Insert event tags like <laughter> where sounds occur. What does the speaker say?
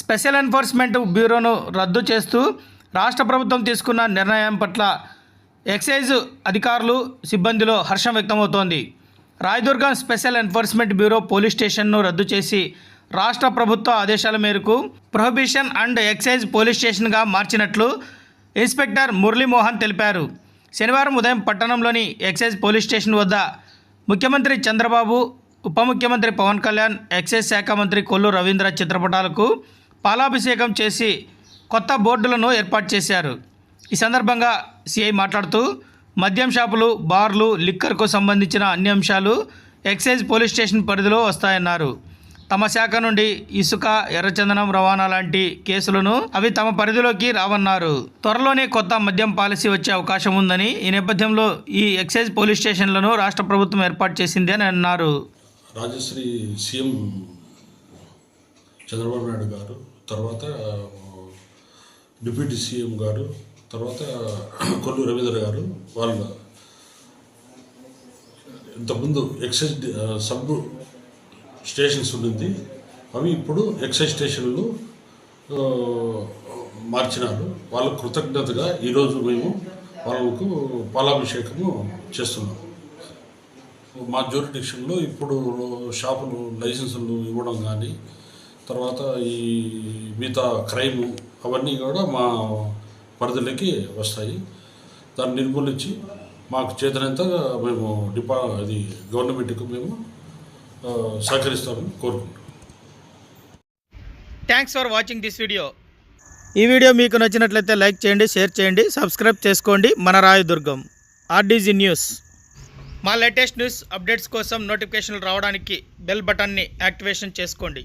Special enforcement బ్యూరోను రద్దు చేస్తూ రాష్ట్ర ప్రభుత్వం తీసుకున్న నిర్ణయం పట్ల ఎక్సైజ్ అధికారులు సిబ్బందిలో హర్షం వ్యక్తమవుతోంది. Rayadurgam special enforcement bureau police స్టేషన్ను రద్దు చేసి రాష్ట్ర ప్రభుత్వ ఆదేశాల మేరకు ప్రొహిబిషన్ అండ్ ఎక్సైజ్ పోలీస్ స్టేషన్గా మార్చినట్లు ఇన్స్పెక్టర్ మురళీమోహన్ తెలిపారు. శనివారం ఉదయం పట్టణంలోని ఎక్సైజ్ పోలీస్ స్టేషన్ వద్ద ముఖ్యమంత్రి చంద్రబాబు ఉప ముఖ్యమంత్రి పవన్ కళ్యాణ్ ఎక్సైజ్ శాఖ మంత్రి కొల్లు రవీంద్ర చిత్రపటాలకు పాలాభిషేకం చేసి కొత్త బోర్డులను ఏర్పాటు చేశారు. ఈ సందర్భంగా సిఐ మాట్లాడుతూ మద్యం షాపులు బార్లు లిక్కర్కు సంబంధించిన అన్ని అంశాలు ఎక్సైజ్ పోలీస్ స్టేషన్ పరిధిలో వస్తాయన్నారు. తమ శాఖ నుండి ఇసుక ఎర్రచందనం రవాణా లాంటి కేసులను అవి తమ పరిధిలోకి రావన్నారు. త్వరలోనే కొత్త మద్యం పాలసీ వచ్చే అవకాశం ఉందని ఈ నేపథ్యంలో ఈ ఎక్సైజ్ పోలీస్ స్టేషన్లను రాష్ట్ర ప్రభుత్వం ఏర్పాటు చేసింది అని అన్నారు. రాజశ్రీ సీఎం చంద్రబాబు నాయుడు గారు తర్వాత డిప్యూటీ సీఎం గారు తర్వాత <clears throat> కొల్లు రవీంద్ర గారు వాళ్ళ ఇంతకుముందు ఎక్సైజ్ సబ్ స్టేషన్స్ ఉండింది. అవి ఇప్పుడు ఎక్సైజ్ స్టేషన్లు మార్చినారు. వాళ్ళ కృతజ్ఞతగా ఈరోజు మేము వాళ్ళకు పాలాభిషేకము చేస్తున్నాం మా జ్యూరిడిక్షన్లో ఇప్పుడు షాపులు లైసెన్సులు ఇవ్వడం కానీ తర్వాత ఈ మిగతా క్రైమ్ అవన్నీ కూడా మా పరిధిలోకి వస్తాయి. దాన్ని నిర్మూలించి మాకు చేతనంత మేము డిపా అది గవర్నమెంట్కి మేము సహకరిస్తామని కోరుకుంటున్నాం. Thanks for watching this video ఈ వీడియో మీకు నచ్చినట్లయితే లైక్ చేయండి షేర్ చేయండి సబ్స్క్రైబ్ చేసుకోండి. మన రాయదుర్గం ఆర్డీజీ న్యూస్. మా లేటెస్ట్ న్యూస్ అప్డేట్స్ కోసం నోటిఫికేషన్లు రావడానికి బెల్ బటన్ని యాక్టివేషన్ చేసుకోండి.